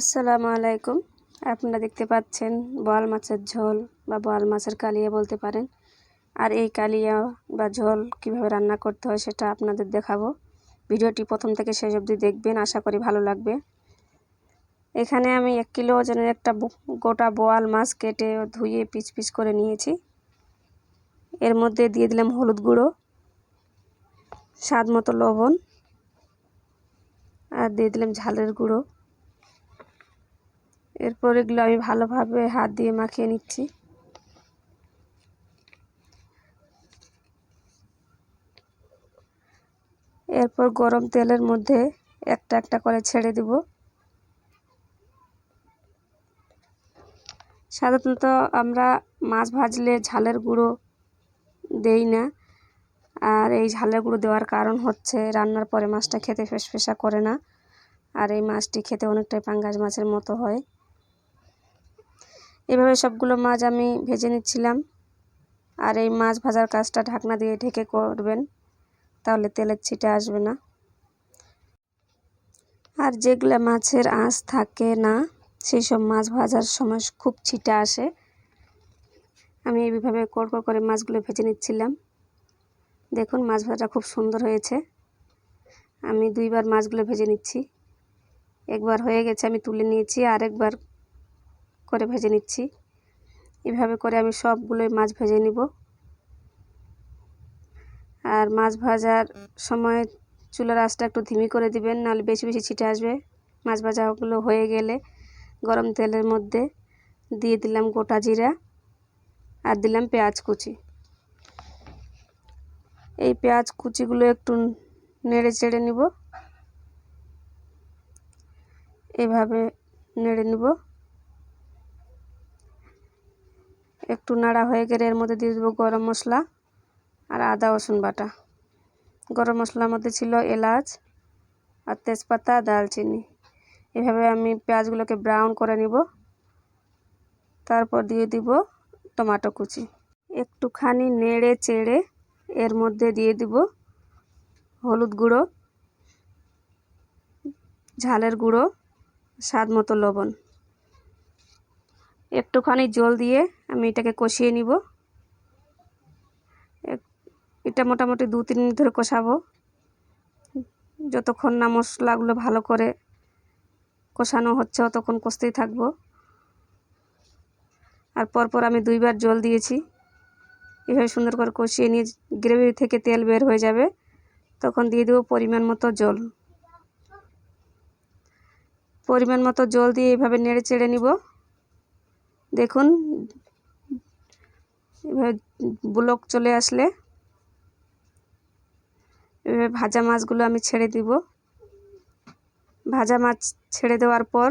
আসসালামু আলাইকুম। আপনারা দেখতে পাচ্ছেন বোয়াল মাছের ঝোল বা বোয়াল মাছের কালিয়া বলতে পারেন। আর এই কালিয়া বা ঝোল কীভাবে রান্না করতে হয় সেটা আপনাদের দেখাবো। ভিডিওটি প্রথম থেকে শেষ অবধি দেখবেন, আশা করি ভালো লাগবে। এখানে আমি এক কিলো ওজনের একটা গোটা বোয়াল মাছ কেটে ধুয়ে পিচ পিচ করে নিয়েছি। এর মধ্যে দিয়ে দিলাম হলুদ গুঁড়ো, স্বাদ মতো লবণ, আর দিয়ে দিলাম ঝালের গুঁড়ো। এরপর এগুলো আমি ভালোভাবে হাত দিয়ে মাখিয়ে নিচ্ছি। এরপর গরম তেলের মধ্যে একটা একটা করে ছেড়ে দিব। সাধারণত আমরা মাছ ভাজলে ঝালের গুঁড়ো দেই না। আর এই ঝালের গুঁড়ো দেওয়ার কারণ হচ্ছে রান্নার পরে মাছটা খেতে ফেসফেসা করে না। আর এই মাছটি খেতে অনেকটাই পাঙ্গাস মাছের মতো হয়। এভাবে সবগুলো মাছ আমি ভেজে নিচ্ছিলাম। আর এই মাছ ভাজার কাজটা ঢাকনা দিয়ে ঢেকে করবেন, তাহলে তেলের ছিটে আসবে না। আর যেগুলো মাছের আঁচ থাকে না, সেই সব মাছ ভাজার সময় খুব ছিটে আসে। আমি এইভাবে কড় করে মাছগুলো ভেজে নিচ্ছিলাম। দেখুন, মাছ ভাজা খুব সুন্দর হয়েছে। আমি দুইবার মাছগুলো ভেজে নিচ্ছি। একবার হয়ে গেছে, আমি তুলে নিয়েছি আর একবার করে ভেজে নিচ্ছি। এভাবে করে আমি সবগুলোই মাছ ভেজে নিব। আর মাছ ভাজার সময় চুলার আঁচটা একটু ধিমি করে দিবেন, নাহলে বেশি বেশি ছিটে আসবে। মাছ ভাজাগুলো হয়ে গেলে গরম তেলের মধ্যে দিয়ে দিলাম গোটা জিরা আর দিলাম পেঁয়াজ কুচি। এই পেঁয়াজ কুচিগুলো একটু নেড়ে চেড়ে নিব। এভাবে নেড়ে নিব। একটু নাড়া হয়ে গেলে এর মধ্যে দিয়ে দেবো গরম মশলা আর আদা, রসুন বাটা। গরম মশলার মধ্যে ছিল এলাচ আর তেজপাতা দালচিনি এভাবে আমি পেঁয়াজগুলোকে ব্রাউন করে নিব। তারপর দিয়ে দিব টমাটো কুচি। একটুখানি নেড়ে চেড়ে এর মধ্যে দিয়ে দিব হলুদ গুঁড়ো, ঝালের গুঁড়ো, স্বাদ মতো লবণ। একটুখানি জল দিয়ে আমি এটাকে কষিয়ে নিব। এটা মোটামুটি দু তিন মিনিট ধরে কষাবো। যতক্ষণ না মশলাগুলো ভালো করে কষানো হচ্ছে অতক্ষণ কষতেই থাকব। আর পরপর আমি দুইবার জল দিয়েছি। এভাবে সুন্দর করে কষিয়ে নিয়ে গ্রেভি থেকে তেল বের হয়ে যাবে। তখন দিয়ে দেবো পরিমাণ মতো জল। পরিমাণ মতো জল দিয়ে এইভাবে নেড়ে চেড়ে নিব। দেখুন, এভাবে ব্লক চলে আসলে এভাবে ভাজা মাছগুলো আমি ছেড়ে দিব। ভাজা মাছ ছেড়ে দেওয়ার পর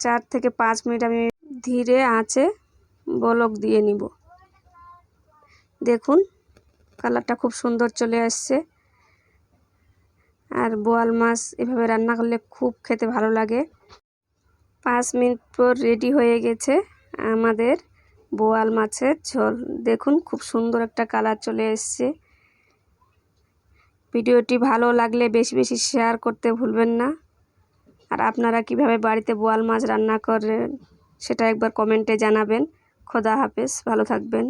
চার থেকে পাঁচ মিনিট আমি ধীরে আঁচে বলক দিয়ে নিব। দেখুন, কালারটা খুব সুন্দর চলে আসছে। আর বোয়াল মাছ এভাবে রান্না করলে খুব খেতে ভালো লাগে। পাঁচ মিনিট পর রেডি হয়ে গেছে আমাদের বোয়াল মাছের ঝোল। দেখুন, খুব সুন্দর একটা কালার চলে এসছে। ভিডিওটি ভালো লাগলে বেশি বেশি শেয়ার করতে ভুলবেন না। আর আপনারা কীভাবে বাড়িতে বোয়াল মাছ রান্না করেন, সেটা একবার কমেন্টে জানাবেন। খোদা হাফেজ, ভালো থাকবেন।